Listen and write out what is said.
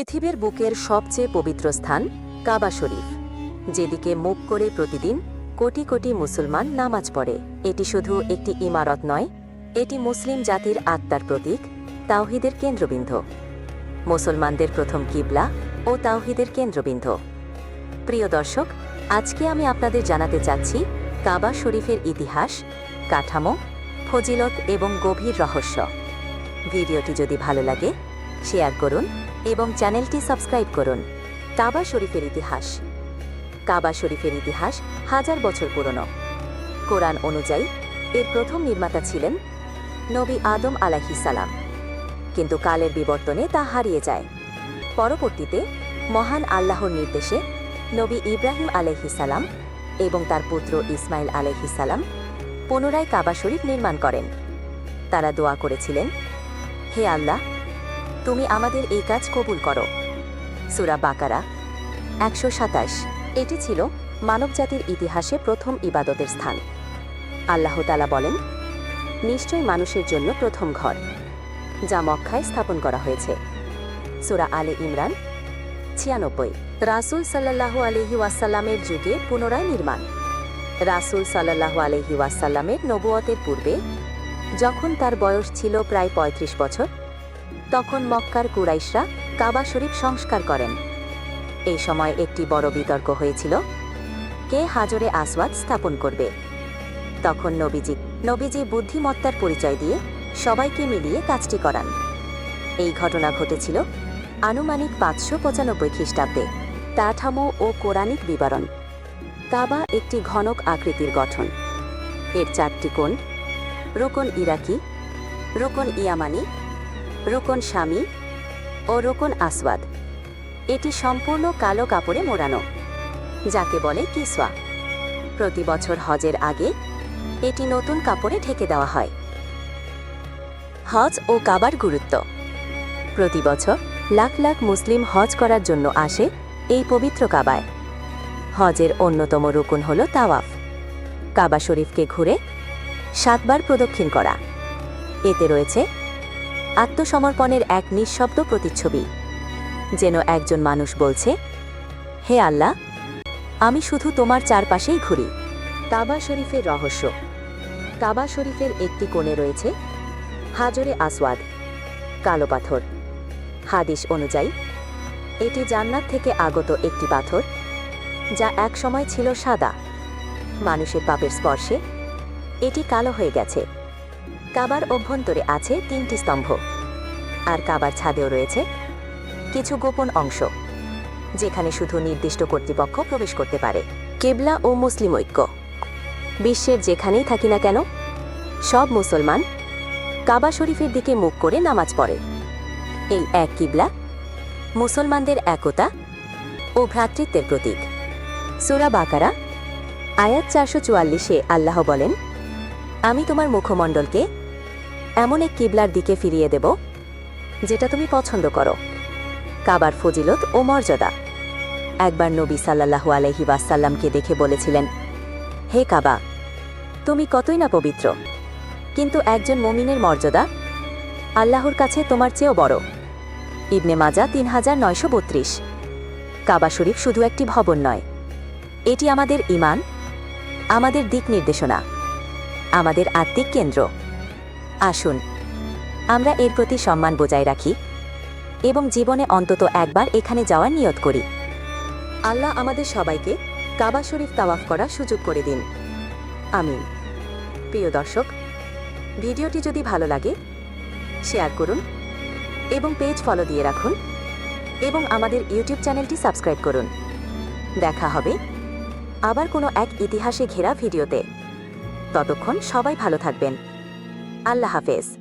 পৃথিবীর বুকের সবচেয়ে পবিত্র স্থান কাবা শরীফ, যেদিকে মুখ করে প্রতিদিন কোটি কোটি মুসলমান নামাজ পড়ে। এটি শুধু একটি ইমারত নয়, এটি মুসলিম জাতির আত্মার প্রতীক, তাওহিদের কেন্দ্রবিন্দু। মুসলমানদের প্রথম কিবলা ও তাওহিদের কেন্দ্রবিন্দু। প্রিয় দর্শক, আজকে আমি আপনাদের জানাতে চাচ্ছি কাবা শরীফের ইতিহাস, কাঠামো, ফজিলত এবং গভীর রহস্য। ভিডিওটি যদি ভালো লাগে, শেয়ার করুন এবং চ্যানেলটি সাবস্ক্রাইব করুন। কাবা শরীফের ইতিহাস। কাবা শরীফের ইতিহাস হাজার বছর পুরনো। কোরআন অনুযায়ী, এর প্রথম নির্মাতা ছিলেন নবী আদম আলাহি সালাম। কিন্তু কালের বিবর্তনে তা হারিয়ে যায়। পরবর্তীতে মহান আল্লাহর নির্দেশে নবী ইব্রাহিম আলহি সালাম এবং তার পুত্র ইসমাইল আলহি সালাম পুনরায় কাবা শরীফ নির্মাণ করেন। তারা দোয়া করেছিলেন, হে আল্লাহ তুমি আমাদের এই কাজ কবুল করো। সুরা বাকারা, একশো সাতাশ। এটি ছিল মানবজাতির ইতিহাসে প্রথম ইবাদতের স্থান। আল্লাহ তালা বলেন নিশ্চয় মানুষের জন্য প্রথম ঘর, যা মক্কায় স্থাপন করা হয়েছে। সুরা আলে ইমরান, ছিয়ানব্বই। রাসুল সাল্লাহ আলহি ওয়াসাল্লামের যুগে পুনরায় নির্মাণ। রাসুল সাল্লাহ আলহি ওয়াসাল্লামের নবুয়তের পূর্বে, যখন তার বয়স ছিল প্রায় ৩৫ বছর তখন মক্কার কুরাইশরা কাবা শরীফ সংস্কার করেন। এই সময় একটি বড় বিতর্ক হয়েছিল, কে হাজরে আসওয়াদ স্থাপন করবে। তখন নবীজি নবীজি বুদ্ধিমত্তার পরিচয় দিয়ে সবাইকে মিলিয়ে কাজটি করান। এই ঘটনা ঘটেছিল আনুমানিক পাঁচশো পঁচানব্বই খ্রিস্টাব্দে কাঠামো ও কোরআনিক বিবরণ। কাবা একটি ঘনক আকৃতির গঠন। এর চারটি কোণ, রোকন ইরাকি, রোকন ইয়ামানি রোকন স্বামী ও রুকন আসওয়াদ। এটি সম্পূর্ণ কালো কাপড়ে মোড়ানো, যাকে বলে কিসওয়া। প্রতি বছর হজের আগে এটি নতুন কাপড়ে ঢেকে দেওয়া হয়। হজ ও কাবার গুরুত্ব। প্রতি বছর লাখ লাখ মুসলিম হজ করার জন্য আসে এই পবিত্র কাবায়। হজের অন্যতম রুকুন হল তাওয়াফ। কাবা শরীফকে ঘুরে সাতবার প্রদক্ষিণ করা। এতে রয়েছে আত্মসমর্পণের এক নিঃশব্দ প্রতিচ্ছবি। যেন একজন মানুষ বলছে, হে আল্লাহ, আমি শুধু তোমার চারপাশেই ঘুরি। কাবা শরীফের রহস্য। কাবা শরীফের একটি কোণে রয়েছে হাজরে আসওয়াদ, কালো পাথর। হাদিস অনুযায়ী, এটি জান্নাত থেকে আগত একটি পাথর, যা এক সময় ছিল সাদা। মানুষের পাপের স্পর্শে এটি কালো হয়ে গেছে। কাবার অভ্যন্তরে আছে তিনটি স্তম্ভ। আর কাবার ছাদেও রয়েছে কিছু গোপন অংশ, যেখানে শুধু নির্দিষ্ট কর্তৃপক্ষ প্রবেশ করতে পারে। কেবলা ও মুসলিম ঐক্য। বিশ্বের যেখানেই থাকি না কেন, সব মুসলমান কাবা শরীফের দিকে মুখ করে নামাজ পড়ে। এই এক কিবলা মুসলমানদের একতা ও ভ্রাতৃত্বের প্রতীক। সুরা বাকারা, আয়াত চারশো চুয়াল্লিশে আল্লাহ বলেন, আমি তোমার মুখমণ্ডলকে এমন এক কিবলার দিকে ফিরিয়ে দেব, যেটা তুমি পছন্দ করো। কাবার ফজিলত ও মর্যাদা। একবার নবী সাল্লাহু আলহি ওয়াসাল্লামকে দেখে বলেছিলেন, হে কাবা, তুমি কতই না পবিত্র, কিন্তু একজন মমিনের মর্যাদা আল্লাহর কাছে তোমার চেয়েও বড়। ইবনে মাজা তিন হাজার নয়শো বত্রিশ। কাবা শরীফ শুধু একটি ভবন নয়, এটি আমাদের ইমান আমাদের দিক নির্দেশনা, আমাদের আত্মিক কেন্দ্র। আসুন। আমরা এর প্রতি সম্মান বজায় রাখি এবং জীবনে অন্তত একবার এখানে যাওয়ার নিয়ত করি। আল্লাহ আমাদের সবাইকে কাবা শরীফ তাওয়াফ করার সুযোগ করে দিন। আমিন। প্রিয় দর্শক, ভিডিওটি যদি ভালো লাগে, শেয়ার করুন এবং পেজ ফলো দিয়ে রাখুন এবং আমাদের ইউটিউব চ্যানেলটি সাবস্ক্রাইব করুন। দেখা হবে আবার কোনো এক ইতিহাসে ঘেরা ভিডিওতে। ততক্ষণ সবাই ভালো থাকবেন। আল্লাহ হাফেজ।